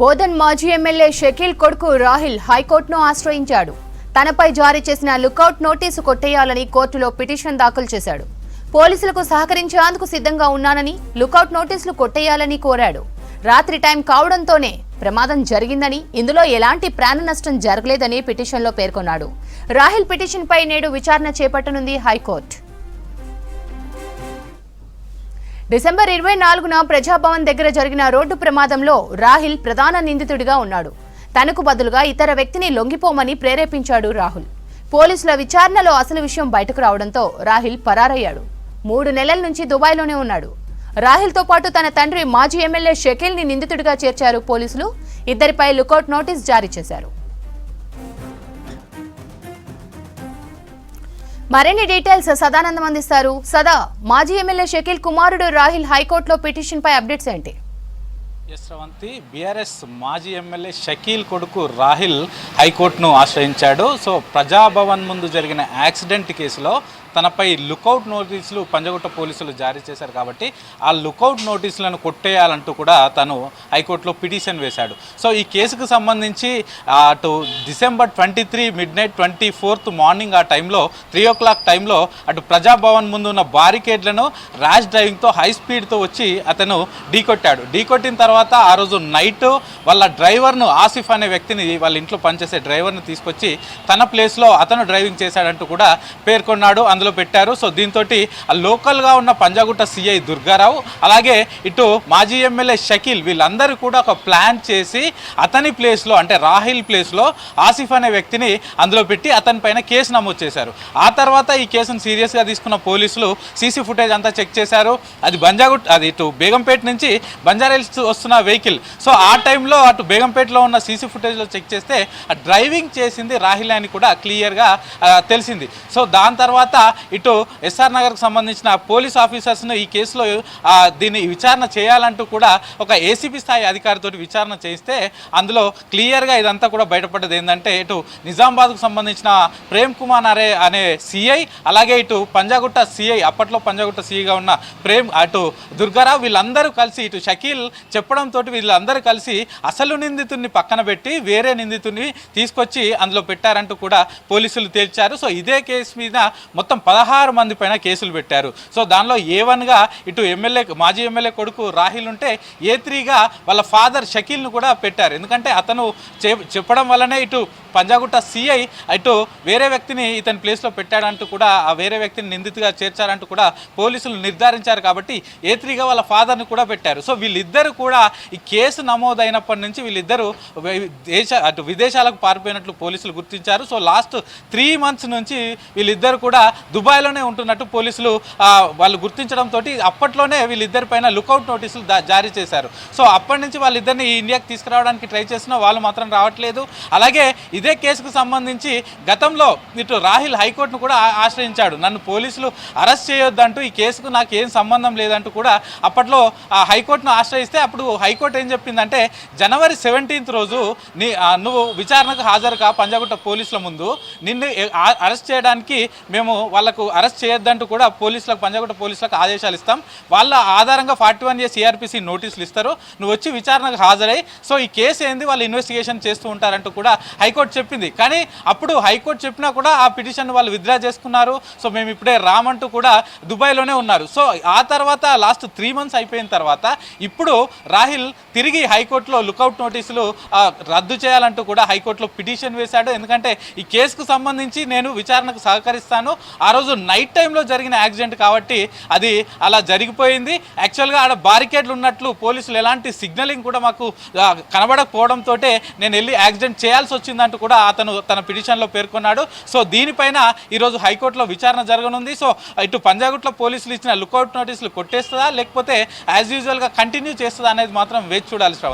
బోధన్ మాజీ ఎమ్మెల్యే షకీల్ కొడుకు రాహిల్ హైకోర్టును ఆశ్రయించాడు. తనపై జారీ చేసిన లుకౌట్ నోటీసు కొట్టేయాలని కోర్టులో పిటిషన్ దాఖలు చేశాడు. పోలీసులకు సహకరించేందుకు సిద్ధంగా ఉన్నానని లుకౌట్ నోటీసులు కొట్టేయాలని కోరాడు. రాత్రి టైం కావడంతోనే ప్రమాదం జరిగిందని ఇందులో ఎలాంటి ప్రాణ నష్టం జరగలేదని పిటిషన్లో పేర్కొన్నాడు. రాహిల్ పిటిషన్పై నేడు విచారణ చేపట్టనుంది హైకోర్టు. డిసెంబర్ ఇరవై నాలుగున ప్రజాభవన్ దగ్గర జరిగిన రోడ్డు ప్రమాదంలో రాహిల్ ప్రధాన నిందితుడిగా ఉన్నాడు. తనకు బదులుగా ఇతర వ్యక్తిని లొంగిపోమని ప్రేరేపించాడు రాహుల్. పోలీసుల విచారణలో అసలు విషయం బయటకు రావడంతో రాహిల్ పరారయ్యాడు. మూడు నెలల నుంచి దుబాయ్లోనే ఉన్నాడు. రాహిల్తో పాటు తన తండ్రి మాజీ ఎమ్మెల్యే షకీల్ని నిందితుడిగా చేర్చారు పోలీసులు. ఇద్దరిపై లుకౌట్ నోటీస్ జారీ చేశారు. మరిన్ని డీటెయిల్స్ సదానందం అందిస్తారు. సదా మాజీ ఎమ్మెల్యే షకీల్ కుమారుడు రాహిల్ హైకోర్టులో పిటిషన్ పై అప్డేట్స్ ఏంటి? ఎస్ రవంతి బీఆర్ఎస్ మాజీ ఎమ్మెల్యే షకీల్ కొడుకు రాహిల్ హైకోర్టును ఆశ్రయించాడు. సో ప్రజాభవన్ ముందు జరిగిన యాక్సిడెంట్ కేసులో తనపై లుకౌట్ నోటీసులు పంజగుట్ట పోలీసులు జారీ చేశారు కాబట్టి ఆ లుకౌట్ నోటీసులను కొట్టేయాలంటూ కూడా తను హైకోర్టులో పిటిషన్ వేశాడు. సో ఈ కేసుకు సంబంధించి అటు December twenty three midnight twenty fourth morning ఆ టైంలో త్రీ ఓ క్లాక్ టైంలో అటు ప్రజాభవన్ ముందు ఉన్న బారికేడ్లను ర్యాష్ డ్రైవింగ్తో హై స్పీడ్తో వచ్చి అతను ఢీకొట్టాడు. ఢీకొట్టిన తర్వాత ఆ రోజు నైట్ వాళ్ళ డ్రైవర్ను ఆసిఫ్ అనే వ్యక్తిని వాళ్ళ ఇంట్లో పనిచేసే డ్రైవర్ని తీసుకొచ్చి తన ప్లేస్లో అతను డ్రైవింగ్ చేశాడంటూ కూడా పేర్కొన్నాడు. అందులో పెట్టారు. సో దీంతో లోకల్గా ఉన్న పంజాగుట్ట సిఐ దుర్గారావు అలాగే ఇటు మాజీ ఎమ్మెల్యే షకీల్ వీళ్ళందరూ కూడా ఒక ప్లాన్ చేసి అతని ప్లేస్లో అంటే రాహిల్ ప్లేస్లో ఆసిఫ్ అనే వ్యక్తిని అందులో పెట్టి అతని పైన కేసు నమోదు చేశారు. ఆ తర్వాత ఈ కేసును సీరియస్గా తీసుకున్న పోలీసులు సీసీ ఫుటేజ్ అంతా చెక్ చేశారు. అది బంజాగుట్ అది ఇటు బేగంపేట నుంచి బంజారాహిల్స్ వస్తున్న వెహికల్. సో ఆ టైంలో అటు బేగంపేటలో ఉన్న సీసీ ఫుటేజ్లో చెక్ చేస్తే ఆ డ్రైవింగ్ చేసింది రాహిల్ అని కూడా క్లియర్గా తెలిసింది. సో దాని తర్వాత ఇటు ఎస్ఆర్ నగర్కి సంబంధించిన పోలీస్ ఆఫీసర్స్ను ఈ కేసులో దీన్ని విచారణ చేయాలంటూ కూడా ఒక ఏసీపీ స్థాయి అధికారితో విచారణ చేస్తే అందులో క్లియర్గా ఇదంతా కూడా బయటపడ్డది ఏంటంటే ఇటు నిజామాబాద్కు సంబంధించిన ప్రేమ్ కుమార్ అరే అనే సిఐ అలాగే ఇటు పంజాగుట్ట సిఐ అప్పట్లో పంజాగుట్ట సిఐగా ఉన్న ప్రేమ్ అటు దుర్గారావు వీళ్ళందరూ కలిసి ఇటు షకీల్ చెప్పడంతో వీళ్ళందరూ కలిసి అసలు నిందితుడిని పక్కన పెట్టి వేరే నిందితుడిని తీసుకొచ్చి అందులో పెట్టారంటూ కూడా పోలీసులు తేల్చారు. సో ఇదే కేసు మీద మొత్తం పదహారు మంది పైన కేసులు పెట్టారు. సో దానిలో ఏ వన్గా ఇటు ఎమ్మెల్యే మాజీ ఎమ్మెల్యే కొడుకు రాహిల్ ఉంటే ఏ త్రీగా వాళ్ళ ఫాదర్ షకీల్ను కూడా పెట్టారు. ఎందుకంటే అతను చె- చెప్పడం వల్లనే ఇటు పంజాగుట్ట సిఐ అటు వేరే వ్యక్తిని ఇతని ప్లేస్లో పెట్టాడంటూ కూడా ఆ వేరే వ్యక్తిని నిందితుగా చేర్చారంటూ కూడా పోలీసులు నిర్ధారించారు కాబట్టి ఏ త్రీగా వాళ్ళ ఫాదర్ని కూడా పెట్టారు. సో వీళ్ళిద్దరు కూడా ఈ కేసు నమోదైనప్పటి నుంచి వీళ్ళిద్దరూ దేశ అటు విదేశాలకు పారిపోయినట్లు పోలీసులు గుర్తించారు. సో లాస్ట్ త్రీ మంత్స్ నుంచి వీళ్ళిద్దరు కూడా దుబాయ్లోనే ఉంటున్నట్టు పోలీసులు వాళ్ళు గుర్తించడంతో అప్పట్లోనే వీళ్ళిద్దరి పైన లుకౌట్ నోటీసులు జారీ చేశారు. సో అప్పటి నుంచి వాళ్ళిద్దరిని ఇండియాకి తీసుకురావడానికి ట్రై చేసినా వాళ్ళు మాత్రం రావట్లేదు. అలాగే ఇదే కేసుకు సంబంధించి గతంలో ఇటు రాహిల్ హైకోర్టును కూడా ఆశ్రయించాడు. నన్ను పోలీసులు అరెస్ట్ చేయొద్దంటూ ఈ కేసుకు నాకు ఏం సంబంధం లేదంటూ కూడా అప్పట్లో ఆ హైకోర్టును ఆశ్రయిస్తే అప్పుడు హైకోర్టు ఏం చెప్పిందంటే జనవరి సెవెంటీన్త్ రోజు నీ నువ్వు విచారణకు హాజరు కా పంజాగుట్ట పోలీసుల ముందు. నిన్ను అరెస్ట్ చేయడానికి మేము వాళ్ళకు అరెస్ట్ చేయొద్దంటూ కూడా పోలీసులకు పంజాగుట్ట పోలీసులకు ఆదేశాలు ఇస్తాం. వాళ్ళ ఆధారంగా ఫార్టీ వన్ ఏ సిఆర్పిసి నోటీసులు ఇస్తారు. నువ్వు వచ్చి విచారణకు హాజరై సో ఈ కేసు ఏంది? వాళ్ళు ఇన్వెస్టిగేషన్ చేస్తూ ఉంటారంటూ కూడా హైకోర్టు చెప్పింది. కానీ అప్పుడు హైకోర్టు చెప్పినా కూడా ఆ పిటిషన్ వాళ్ళు విత్డ్రా చేసుకున్నారు. సో మేము ఇప్పుడే రామంటూ కూడా దుబాయ్లోనే ఉన్నారు. సో ఆ తర్వాత లాస్ట్ త్రీ మంత్స్ అయిపోయిన తర్వాత ఇప్పుడు రాహిల్ తిరిగి హైకోర్టులో లుకౌట్ నోటీసులు రద్దు చేయాలంటూ కూడా హైకోర్టులో పిటిషన్ వేశాడు. ఎందుకంటే ఈ కేసుకు సంబంధించి నేను విచారణకు సహకరిస్తాను. ఆ రోజు నైట్ టైంలో జరిగిన యాక్సిడెంట్ కాబట్టి అది అలా జరిగిపోయింది. యాక్చువల్గా ఆడ బారికేడ్లు ఉన్నట్లు పోలీసులు ఎలాంటి సిగ్నలింగ్ కూడా మాకు కనబడకపోవడంతో నేను వెళ్ళి యాక్సిడెంట్ చేయాల్సి వచ్చిందంటూ కూడా అతను తన పిటిషన్లో పేర్కొన్నాడు. సో దీనిపైన ఈరోజు హైకోర్టులో విచారణ జరగనుంది. సో ఇటు పంజాగుట్లో పోలీసులు ఇచ్చిన లుకౌట్ నోటీసులు కొట్టేస్తుందా? లేకపోతే యాజ్ యూజువల్గా కంటిన్యూ చేస్తుందా అనేది మాత్రం వేచి చూడాలి శ్రవణ్.